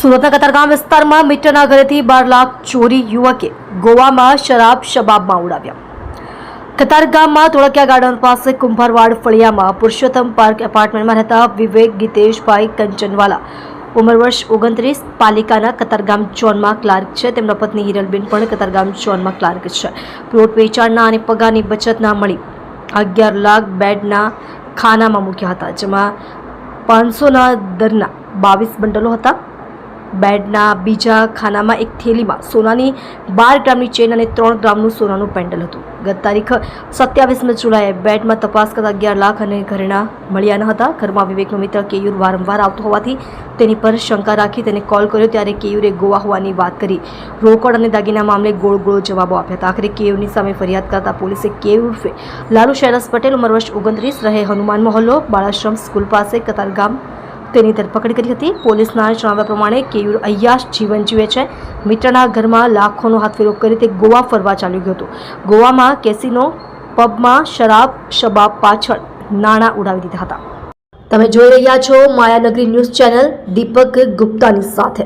સુરતના કતારગામ વિસ્તારમાં મીટરના ઘરેથી બાર લાખ ચોરી યુવકે ગોવામાં શરાબ શબાબમાં ઉડાવ્યા. કતારગામમાં ધોળકિયા ગાર્ડન પાસે કુંભારવાડ ફળિયામાં પુરુષોત્તમ પાર્ક એપાર્ટમેન્ટમાં રહેતા વિવેક ગીતેશભાઈ કંચનવાલા, ઉંમર વર્ષ ઓગણત્રીસ, પાલિકાના કતારગામ ઝોનમાં ક્લાર્ક છે. તેમના પત્ની હિરલબેન પણ કતારગામ ઝોનમાં ક્લાર્ક છે. પ્લોટ વેચાણના અને પગારની બચત ના મળી અગિયાર લાખ બેડના ખાનામાં મૂક્યા હતા, જેમાં પાંચસોના દરના બાવીસ બંડલો હતા. બેડના બીજા ખાનામાં એક થેલીમાં સોનાની બાર ગ્રામની ચેન અને ત્રણ ગ્રામનું સોનાનું પેન્ડલ હતું. ગત તારીખ સત્યાવીસમી જુલાઈએ બેડમાં તપાસ કરતા અગિયાર લાખ અને ઘરેણા મળ્યા ન હતા. ઘરમાં વિવેકનો મિત્ર કેયુર વારંવાર આવતો હોવાથી તેની પર શંકા રાખી તેને કોલ કર્યો ત્યારે કેયુરે ગોવા હોવાની વાત કરી. રોકડ અને દાગીના મામલે ગોળ ગોળ જવાબો આપ્યા હતા. આખરે કેયુરની સામે ફરિયાદ કરતા પોલીસે કેયુર લાલુ શૈરસ પટેલ ઉંમર વર્ષ ઓગણત્રીસ, રહે હનુમાન મહોલ્લો, બાળાશ્રમ સ્કૂલ પાસે કતારગામ તેની ધરપકડ કરી હતી. પોલીસના જણાવ્યા પ્રમાણે કેયુર અય્યાશ જીવન જીવે છે. મિત્રના ઘરમાં લાખોનો હાથફેરો કરી તે ગોવા ફરવા ચાલ્યું ગયું હતું. ગોવામાં કેસિનો પબમાં શરાબ, શબાબ પાછળ નાણાં ઉડાવી દીધા હતા. તમે જોઈ રહ્યા છો માયાનગરી ન્યૂઝ ચેનલ દીપક ગુપ્તાની સાથે.